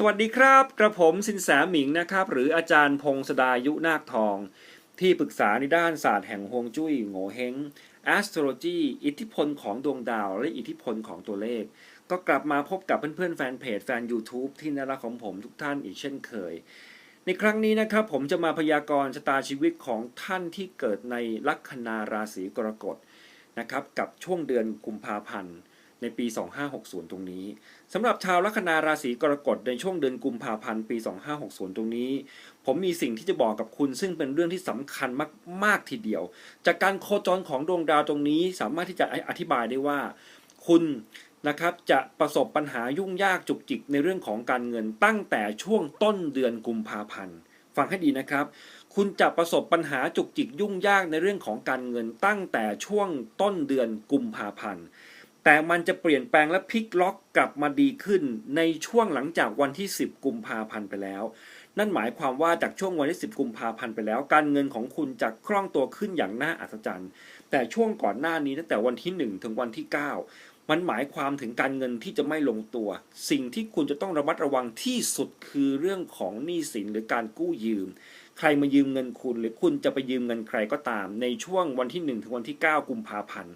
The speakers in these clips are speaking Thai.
สวัสดีครับ กระผมสินแสหมิงนะครับ หรืออาจารย์พงศดายุนาคทอง ที่ปรึกษาในด้านศาสตร์แห่งฮวงจุ้ยโง่เฮง astrology อิทธิพลของดวงดาว และอิทธิพลของตัวเลข ก็กลับมาพบกับเพื่อนๆ แฟนเพจแฟน YouTube ที่น่ารักของผมทุกท่านอีกเช่นเคย ในครั้งนี้นะครับ ผมจะมาพยากรณ์ชะตาชีวิตของท่านที่เกิดในลัคนาราศีกรกฎนะครับกับช่วงเดือนกุมภาพันธ์ ในปี 2560 ตรงนี้สำหรับชาวลัคนาราศีกรกฎในช่วงเดือนกุมภาพันธ์ปี 2560 ตรงนี้ ผมมีสิ่งที่จะบอกกับคุณซึ่งเป็นเรื่องที่สำคัญมากๆทีเดียว จากการโคจรของดวงดาวตรงนี้สามารถที่จะอธิบายได้ว่า คุณนะครับจะประสบปัญหายุ่งยากจุกจิกในเรื่องของการเงินตั้งแต่ช่วงต้นเดือนกุมภาพันธ์ฟังให้ดีนะครับ คุณจะประสบปัญหาจุกจิกยุ่งยากในเรื่องของการเงินตั้งแต่ช่วงต้นเดือนกุมภาพันธ์ แต่มันจะเปลี่ยนแปลงและพลิกล็อกกลับมาดีขึ้นในช่วงหลังจากวันที่ 10 กุมภาพันธ์ไปแล้ว นั่นหมายความว่าจากช่วงวันที่ 10 กุมภาพันธ์ไปแล้ว การเงินของคุณจะคล่องตัวขึ้นอย่างน่าอัศจรรย์ แต่ช่วงก่อนหน้านี้ตั้งแต่วันที่ 1 ถึงวันที่ 9 มันหมายความถึงการเงินที่จะไม่ลงตัว สิ่งที่คุณจะต้องระมัดระวังที่สุดคือเรื่องของหนี้สินหรือการกู้ยืม ใครมายืมเงินคุณ หรือคุณจะไปยืมเงินใครก็ตาม ในช่วงวันที่ 1 ถึงวันที่ 9 กุมภาพันธ์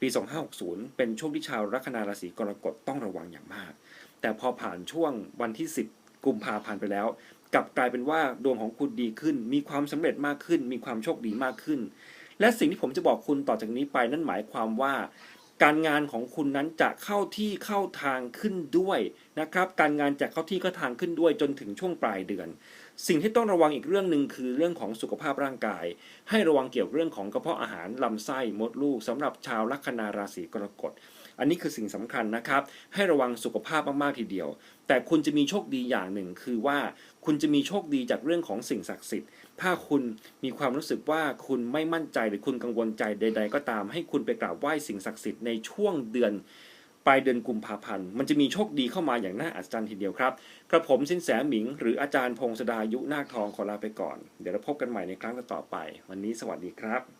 ปี 2560 เป็นช่วงที่ชาวลัคนาราศีกรกฎต้องระวังอย่างมาก แต่พอผ่านช่วงวันที่ 10 กุมภาพันธ์ไปแล้ว กลับกลายเป็นว่าดวงของคุณดีขึ้น มีความสำเร็จมากขึ้น มีความโชคดีมากขึ้น และสิ่งที่ผมจะบอกคุณต่อจากนี้ไปนั่นหมายความว่า การงานของคุณนั้นจะเข้าที่เข้าทางขึ้นด้วยนะครับ การงานจะเข้าที่เข้าทางขึ้นด้วยจนถึงช่วงปลายเดือน สิ่งที่ต้องระวังอีกเรื่องหนึ่งคือเรื่องของสุขภาพร่างกาย ให้ระวังเกี่ยวกับเรื่องของกระเพาะอาหารลำไส้มดลูกสำหรับชาวลัคนาราศีกรกฎ อันนี้คือสิ่งสำคัญนะครับ ให้ระวังสุขภาพมากๆทีเดียว แต่คุณจะมีโชคดีอย่างหนึ่ง คือว่าคุณจะมีโชคดีจากเรื่องของสิ่งศักดิ์สิทธิ์ ถ้าคุณมีความรู้สึกว่าคุณไม่มั่นใจหรือคุณกังวลใจใด ๆ ก็ตาม ให้คุณไปกราบไหว้สิ่งศักดิ์สิทธิ์ในช่วงเดือนปลายเดือนกุมภาพันธ์มันจะมีโชคดีเข้ามาอย่างน่าอัศจรรย์ทีเดียวครับกระผมสินแสหมิง หรืออาจารย์พงศดายุนาคทองขอลาไปก่อน เดี๋ยวเราพบกันใหม่ในครั้งต่อไป วันนี้สวัสดีครับ